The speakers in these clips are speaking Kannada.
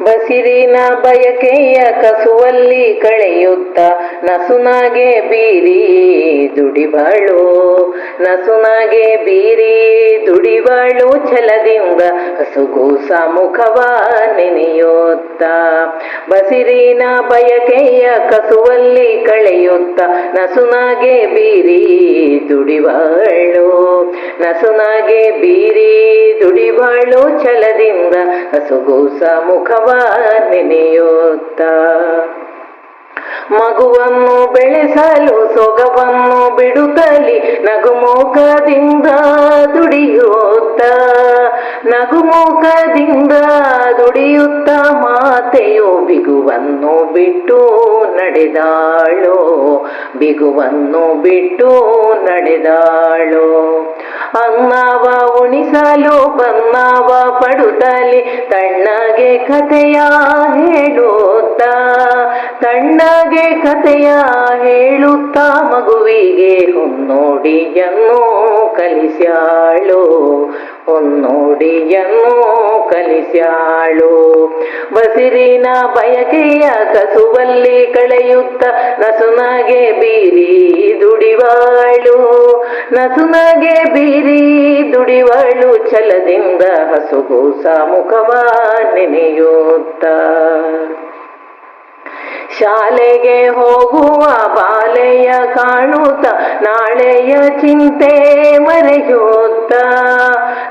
ಬಸಿರಿನ ಬಯಕೆಯ ಕಸುವಲ್ಲಿ ಕಳೆಯುತ್ತ ನಸುನಾಗೆ ಬೀರಿ ದುಡಿಬಾಳು ನಸುನಾಗೆ ಬೀರಿ ದುಡಿಬಾಳು ಛಲದಿಂಗ ಹಸುಗೂಸ ಮುಖವ ನೆನೆಯುತ್ತ. ಬಸಿರಿನ ಬಯಕೆಯ ಕಸುವಲ್ಲಿ ಕಳೆಯುತ್ತ ನಸುನಾಗೆ ಬೀರಿ ದುಡಿಬಾಳು ನಸುನಾಗೆ ಬೀರಿ ದುಡಿಬಾಳು, ಛಲದಿಂದ ಹಸುಗೂಸ ಮುಖವ ನೆನೆಯುತ್ತ. ಮಗುವನ್ನು ಬೆಳೆಸಲು ಸೊಗವನ್ನು ಬಿಡುತ್ತಲಿ ನಗುಮುಖದಿಂದ ದುಡಿಯುತ್ತ. ನಗುಮುಖದಿಂದ ದುಡಿಯುತ್ತ ಮಾತೆಯು ಬಿಗುವನ್ನು ಬಿಟ್ಟು ನಡೆದಾಳು? ಬಿಗುವನ್ನು ಬಿಟ್ಟು ನಡೆದಾಳು? ಅನ್ನವ ಉಣಿಸಲು ಬನ್ನವ ಪಡುತ್ತಲಿ ತಣ್ಣಗೆ ಕಥೆಯ ಹೇಳುತ್ತ ಕಥೆಯ ಹೇಳುತ್ತಾ ಮಗುವಿಗೆ ಹೊನ್ನೋಡಿಯನ್ನು ಕಲಿಸ್ಯಾಳು. ಹೊನ್ನೋಡಿಯನ್ನು ಕಲಿಸ್ಯಾಳು. ಬಸಿರಿನ ಬಯಕೆಯ ಕಸುವಲ್ಲಿ ಕಳೆಯುತ್ತ ನಸುನಾಗೆ ಬೀರಿ ದುಡಿವಾಳು. ನಸುನಾಗೆ ಬೀರಿ ದುಡಿವಾಳು, ಛಲದಿಂದ ಹಸುಗೂಸ ಮುಖವ ನೆನೆಯುತ್ತ. ಶಾಲೆಗೆ ಹೋಗುವ ಬಾಲೆಯ ಕಾಣುತ್ತ ನಾಳೆಯ ಚಿಂತೆ ಮರೆಯುತ್ತ.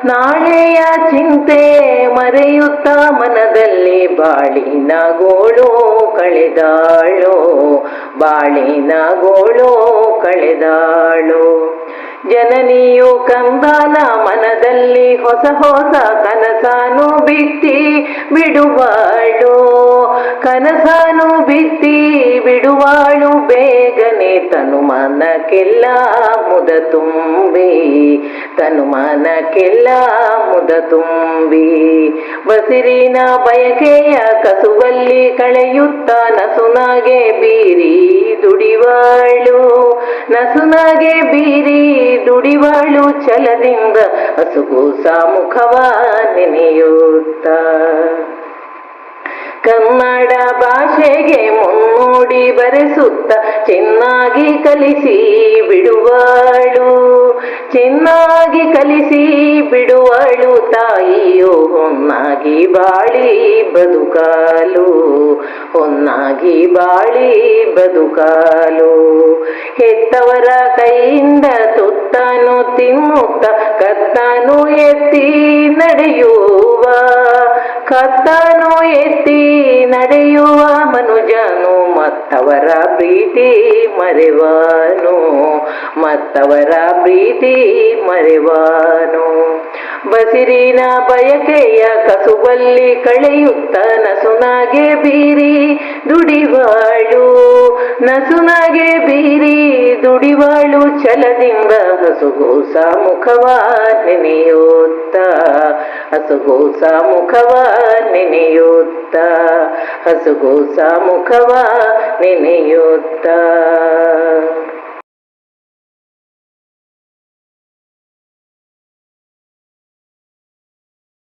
ನಾಳೆಯ ಚಿಂತೆ ಮರೆಯುತ್ತ ಮನದಲ್ಲಿ ಬಾಳಿನ ಗೋಳು ಕಳೆದಾಳು. ಬಾಳಿನ ಗೋಳು ಕಳೆದಾಳು. ಜನನಿಯು ಕಂದನ ಮನದಲ್ಲಿ ಹೊಸ ಹೊಸ ಕನಸಾನು ಬಿತ್ತಿ ಬಿಡುವಾಳು. ಬಿತ್ತಿ ಬಿಡುವಾಳು ಬೇಗನೆ ತನು ಮನಕ್ಕೆಲ್ಲ ಮುದ ತುಂಬಿ ತನು ಮನಕ್ಕೆಲ್ಲ ಮುದ ತುಂಬಿ. ಬಸಿರಿನ ಬಯಕೆಯ ಕಸುವಲ್ಲಿ ಕಳೆಯುತ್ತ ನಸುನಾಗೆ ಬೀರಿ ದುಡಿವಾಳು, ನಸುನಾಗೆ ಬೀರಿ ದುಡಿವಾಳು ಛಲದಿಂದ ಹಸುಗೂಸ ಮುಖವ ನೆನೆಯುತ್ತ. ಕನ್ನಡ ಭಾಷೆಗೆ ಮುನ್ನುಡಿ ಬರೆಸುತ್ತ ಚೆನ್ನಾಗಿ ಕಲಿಸಿ ಬಿಡುವಳು. ಚೆನ್ನಾಗಿ ಕಲಿಸಿ ಬಿಡುವಳು ತಾಯಿಯೋ. ಹೊನ್ನಾಗಿ ಬಾಳಿ ಬದುಕಾಲು. ಹೊನ್ನಾಗಿ ಬಾಳಿ ಬದುಕಾಲು. ಹೆತ್ತವರ ಕೈಯಿಂದ ತುತ್ತನು ತಿನ್ನುತ್ತ, ಕತ್ತನು ಎತ್ತಿ ನಡೆಯುವ. ಕತ್ತನು ಎತ್ತಿ ಮತ್ತವರ ಪ್ರೀತಿ ಮರೆವಾನು ಮತ್ತವರ ಪ್ರೀತಿ ಮರೆವಾನು. ಬಸಿರಿನ ಬಯಕೆಯ ಕಸುಬಲ್ಲಿ ಕಳೆಯುತ್ತ ನಸುನಾಗೆ ಬೀರಿ ದುಡಿವಾಳು. ನಸುನಾಗೆ ಬೀರಿ ದುಡಿವಾಳು ಛಲದಿಂದ ಹಸುಗೂಸ ಮುಖವ ನೆನೆಯುತ್ತ. ಹಸುಗೂಸ ಮುಖವ ನೆನೆಯುತ್ತ. ಹಸುಗೂಸ ಮುಖವ ನೆನೆಯುತ್ತ.